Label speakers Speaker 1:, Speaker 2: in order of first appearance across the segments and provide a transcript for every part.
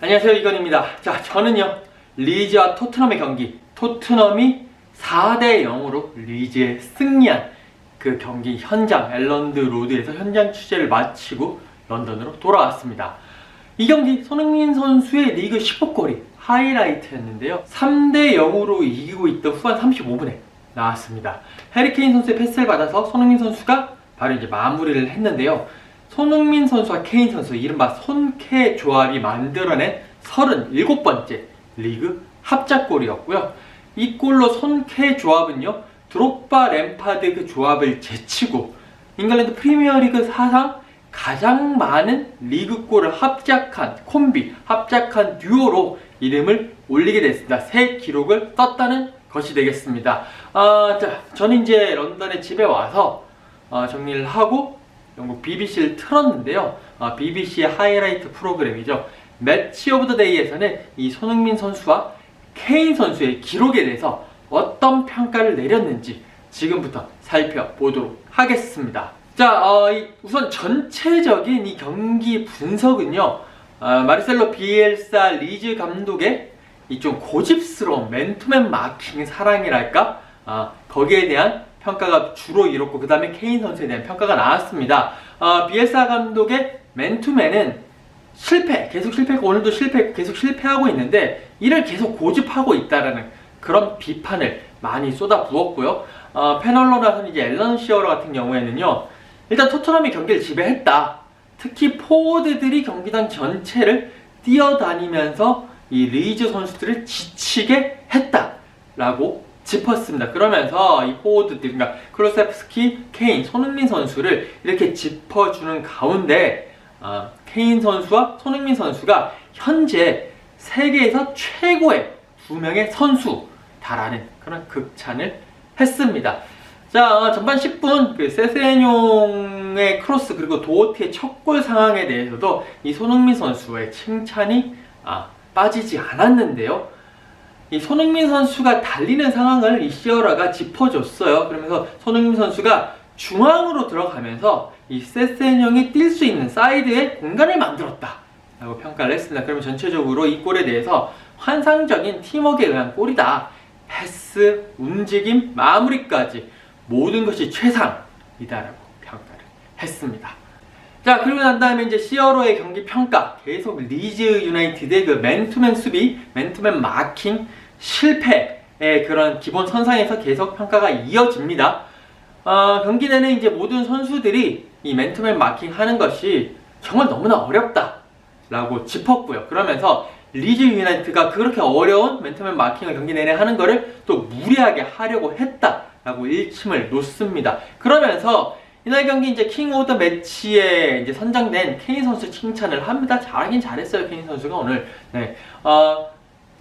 Speaker 1: 안녕하세요 이건입니다. 자 저는요 리즈와 토트넘의 경기 토트넘이 4대 0으로 리즈에 승리한 그 경기 현장 앨런드 로드에서 현장 취재를 마치고 런던으로 돌아왔습니다. 이 경기 손흥민 선수의 리그 10호골이 하이라이트였는데요. 3대 0으로 이기고 있던 후반 35분에 나왔습니다. 해리케인 선수의 패스를 받아서 손흥민 선수가 바로 이제 마무리를 했는데요. 손흥민 선수와 케인 선수 이른바 손케 조합이 만들어낸 37번째 리그 합작골이었고요. 이 골로 손케 조합은요. 드록바 램파드 그 조합을 제치고 잉글랜드 프리미어리그 사상 가장 많은 리그골을 합작한 콤비, 합작한 듀오로 이름을 올리게 됐습니다. 새 기록을 떴다는 것이 되겠습니다. 아, 자, 저는 이제 런던에 집에 와서 어, 정리를 하고 영국 BBC를 틀었는데요. 어, BBC의 하이라이트 프로그램이죠. 매치 오브 더 데이에서는 이 손흥민 선수와 케인 선수의 기록에 대해서 어떤 평가를 내렸는지 지금부터 살펴보도록 하겠습니다. 자, 어, 이 우선 전체적인 이 경기 분석은요. 어, 마르셀로 비엘사 리즈 감독의 이 좀 고집스러운 맨투맨 마킹 사랑이랄까? 아, 거기에 대한 평가가 주로 이뤘고 그 다음에 케인 선수에 대한 평가가 나왔습니다. 어, 비엘사 감독의 맨투맨은 실패, 계속 실패했고 오늘도 실패, 계속 실패하고 있는데 이를 계속 고집하고 있다라는 그런 비판을 많이 쏟아부었고요. 어, 페널로라서는 이제 앨런 시어러 같은 경우에는요. 일단 토트넘이 경기를 지배했다. 특히 포워드들이 경기장 전체를 뛰어다니면서 이 리즈 선수들을 지치게 했다라고 짚었습니다. 그러면서 이 포워드들, 그러니까 클로세프스키, 케인, 손흥민 선수를 이렇게 짚어주는 가운데 아, 케인 선수와 손흥민 선수가 현재 세계에서 최고의 두 명의 선수다라는 그런 극찬을 했습니다. 자, 어, 전반 10분 그 세세뇽의 크로스 그리고 도어트의 첫 골 상황에 대해서도 이 손흥민 선수의 칭찬이 아, 빠지지 않았는데요. 이 손흥민 선수가 달리는 상황을 이 시어라가 짚어줬어요. 그러면서 손흥민 선수가 중앙으로 들어가면서 이 세세뇽이 뛸 수 있는 사이드에 공간을 만들었다. 라고 평가를 했습니다. 그러면 전체적으로 이 골에 대해서 환상적인 팀워크에 의한 골이다. 패스, 움직임, 마무리까지 모든 것이 최상이다라고 평가를 했습니다. 자, 그리고 난 다음에 이제 시어로의 경기 평가. 계속 리즈 유나이티드의 그 맨투맨 수비, 맨투맨 마킹, 실패의 그런 기본 선상에서 계속 평가가 이어집니다. 어, 경기 내내 이제 모든 선수들이 이 맨투맨 마킹 하는 것이 정말 너무나 어렵다. 라고 짚었고요. 그러면서 리즈 유나이트가 그렇게 어려운 맨투맨 마킹을 경기 내내 하는 거를 또 무리하게 하려고 했다라고 일침을 놓습니다. 그러면서 이날 경기 이제 킹 오브 더 매치에 이제 선정된 케인 선수 칭찬을 합니다. 잘하긴 잘했어요, 케인 선수가 오늘. 네. 어,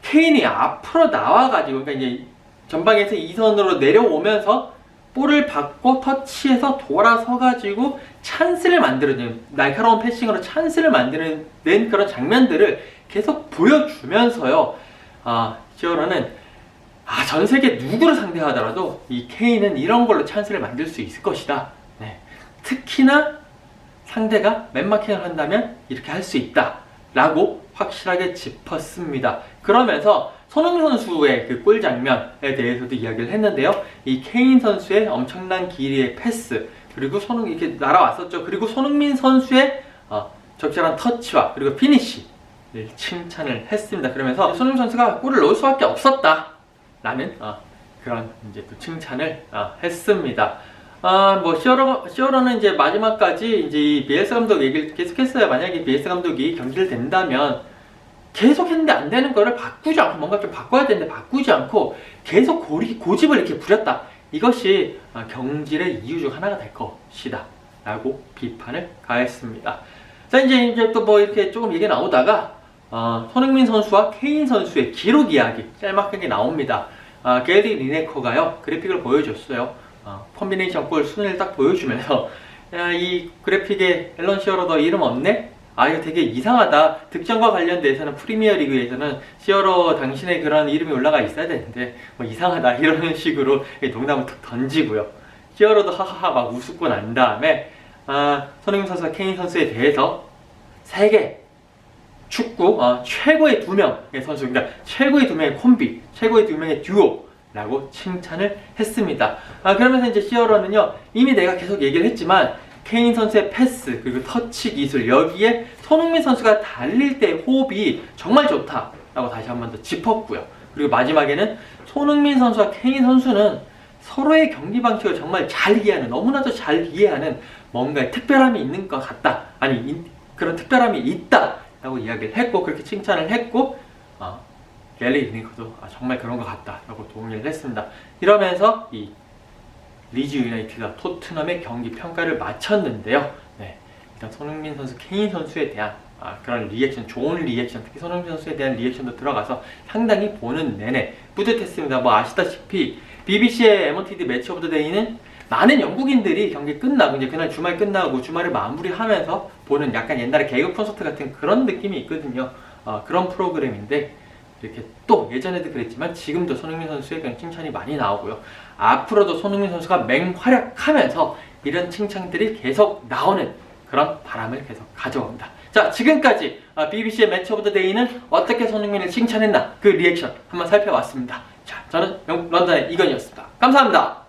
Speaker 1: 케인이 앞으로 나와가지고, 그러니까 이제 전방에서 2선으로 내려오면서 볼을 받고 터치해서 돌아서가지고 찬스를 만들어내는 날카로운 패싱으로 찬스를 만드는 그런 장면들을 계속 보여주면서요. 아, 시어러는 아, 전 세계 누구를 상대하더라도 이 케인은 이런 걸로 찬스를 만들 수 있을 것이다. 네. 특히나 상대가 맨마킹을 한다면 이렇게 할 수 있다. 라고 확실하게 짚었습니다. 그러면서 손흥민 선수의 그 골 장면에 대해서도 이야기를 했는데요. 이 케인 선수의 엄청난 길이의 패스, 그리고 손흥민 이렇게 날아왔었죠. 그리고 손흥민 선수의 어, 적절한 터치와 그리고 피니시를 칭찬을 했습니다. 그러면서 손흥민 선수가 골을 넣을 수밖에 없었다 라는 어, 그런 이제 또 칭찬을 어, 했습니다. 아, 뭐, 시어러, 시어러는 이제 마지막까지 이제 이 비엘스 감독 얘기를 계속했어요. 만약에 비엘스 감독이 경기를 된다면 계속 했는데 안 되는 거를 바꾸지 않고 뭔가 좀 바꿔야 되는데 바꾸지 않고 계속 고리, 고집을 이렇게 부렸다. 이것이 아, 경질의 이유 중 하나가 될 것이다. 라고 비판을 가했습니다. 자, 이제, 이제 또 뭐 이렇게 조금 얘기 나오다가, 어, 손흥민 선수와 케인 선수의 기록 이야기 짤막하게 나옵니다. 아, 게리 리네커가요, 그래픽을 보여줬어요. 어, 콤비네이션 골 순위를 딱 보여주면서, 야, 이 그래픽에 앨런 시어러더 이름 없네? 아 이거 되게 이상하다. 득점과 관련돼서는 프리미어 리그에서는 시어러 당신의 그런 이름이 올라가 있어야 되는데 뭐 이상하다 이런 식으로 농담을 툭 던지고요. 시어러도 하하하 막 우습고 난 다음에 아, 손흥민 선수와 케인 선수에 대해서 세계 축구 어, 최고의 두 명의 선수, 그러니까 최고의 두 명의 콤비, 최고의 두 명의 듀오 라고 칭찬을 했습니다. 아, 그러면서 이제 시어러는요, 이미 내가 계속 얘기를 했지만, 케인 선수의 패스, 그리고 터치 기술, 여기에 손흥민 선수가 달릴 때 호흡이 정말 좋다라고 다시 한 번 더 짚었고요. 그리고 마지막에는 손흥민 선수와 케인 선수는 서로의 경기 방식을 정말 잘 이해하는, 너무나도 잘 이해하는 뭔가 특별함이 있는 것 같다. 아니, 이- 그런 특별함이 있다라고 이야기를 했고, 그렇게 칭찬을 했고, 어, 갤리 리니커도 아, 정말 그런 것 같다라고 동의를 했습니다. 이러면서 이 리즈 유나이티드와 토트넘의 경기 평가를 마쳤는데요. 네, 일단 손흥민 선수, 케인 선수에 대한 아, 그런 리액션, 좋은 리액션, 특히 손흥민 선수에 대한 리액션도 들어가서 상당히 보는 내내 뿌듯했습니다. 뭐 아시다시피 BBC의 MOTD 매치 오브 더 데이는 많은 영국인들이 경기 끝나고 이제 그날 주말 끝나고 주말을 마무리하면서 보는 약간 옛날에 개그 콘서트 같은 그런 느낌이 있거든요. 어, 그런 프로그램인데 이렇게 또 예전에도 그랬지만 지금도 손흥민 선수에 대한 칭찬이 많이 나오고요. 앞으로도 손흥민 선수가 맹활약하면서 이런 칭찬들이 계속 나오는 그런 바람을 계속 가져옵니다. 자, 지금까지 아, BBC의 매치 오브 더 데이는 어떻게 손흥민을 칭찬했나 그 리액션 한번 살펴봤습니다. 자, 저는 영국 런던의 이건이었습니다. 감사합니다.